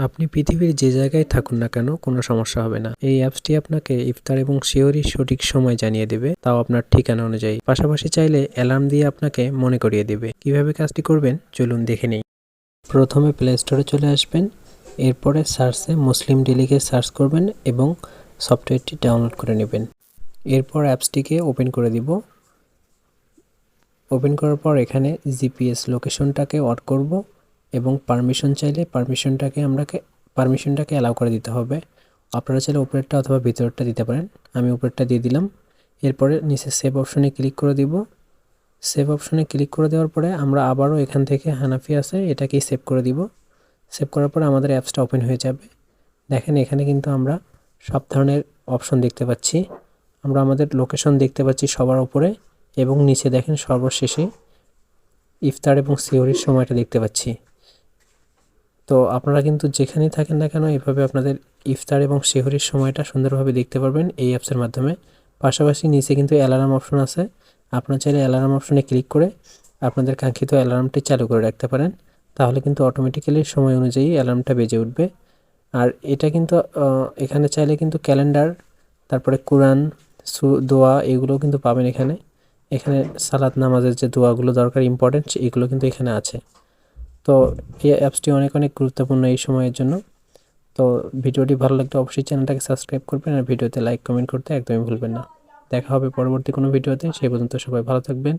আপনি পৃথিবীর যে জায়গায় থাকুন না কেন, কোনো সমস্যা হবে না। এই অ্যাপসটি আপনাকে ইফতার এবং শিওরির সঠিক সময় জানিয়ে দেবে, তাও আপনার ঠিকানা অনুযায়ী। পাশাপাশি চাইলে অ্যালার্ম দিয়ে আপনাকে মনে করিয়ে দেবে। কীভাবে কাজটি করবেন, চলুন দেখে নেই। প্রথমে প্লে স্টোরে চলে আসবেন, এরপরে সার্চে মুসলিম ডেলিকে সার্চ করবেন এবং সফটওয়্যারটি ডাউনলোড করে নেবেন। এরপর অ্যাপসটিকে ওপেন করে দিব। ওপেন করার পর এখানে জিপিএস লোকেশনটাকে অড করব। এবং পারমিশন চাইলে পারমিশনটাকে আমরাকে পারমিশনটাকে অ্যালাউ করে দিতে হবে। আপনারা চাইলে উপরেরটা অথবা ভিতরেরটা দিতে পারেন। আমি উপরেরটা দিয়ে দিলাম। এরপরে নিচে সেভ অপশনে ক্লিক করে দিব। সেভ অপশনে ক্লিক করে দেওয়ার পরে আমরা আবারও এখান থেকে হানাফি আছে, এটাকেই সেভ করে দিব। সেভ করার পরে আমাদের অ্যাপসটা ওপেন হয়ে যাবে। দেখেন এখানে কিন্তু আমরা সব ধরনের অপশন দেখতে পাচ্ছি। আমরা আমাদের লোকেশন দেখতে পাচ্ছি সবার উপরে এবং নিচে দেখেন সর্বশেষে ইফতার এবং সিওরির সময়টা দেখতে পাচ্ছি। তো আপনারা কিন্তু যেখানেই থাকেন না কেন, এভাবে আপনাদের ইফতার এবং সেহরির সময়টা সুন্দরভাবে দেখতে পারবেন এই অ্যাপসের মাধ্যমে। পাশাপাশি নিচে কিন্তু অ্যালার্ম অপশন আছে। আপনারা চাইলে অ্যালার্ম অপশনে ক্লিক করে আপনাদের কাঙ্ক্ষিত অ্যালার্মটি চালু করে রাখতে পারেন। তাহলে কিন্তু অটোমেটিক্যালি সময় অনুযায়ী অ্যালার্মটা বেজে উঠবে। আর এটা কিন্তু এখানে চাইলে কিন্তু ক্যালেন্ডার, তারপরে কোরআন, সু, দোয়া এগুলো কিন্তু পাবেন এখানে। এখানে সালাত, নামাজের যে দোয়াগুলো দরকার ইম্পর্টেন্ট এগুলো কিন্তু এখানে আছে। তো এই অ্যাপসটি অনেক অনেক গুরুত্বপূর্ণ এই সময়ের জন্য। তো ভিডিওটি ভালো লাগলে অবশ্যই চ্যানেলটাকে সাবস্ক্রাইব করবেন আর ভিডিওতে লাইক কমেন্ট করতে একদমই ভুলবেন না। দেখা হবে পরবর্তী কোনো ভিডিওতে, সেই পর্যন্ত সবাই ভালো থাকবেন।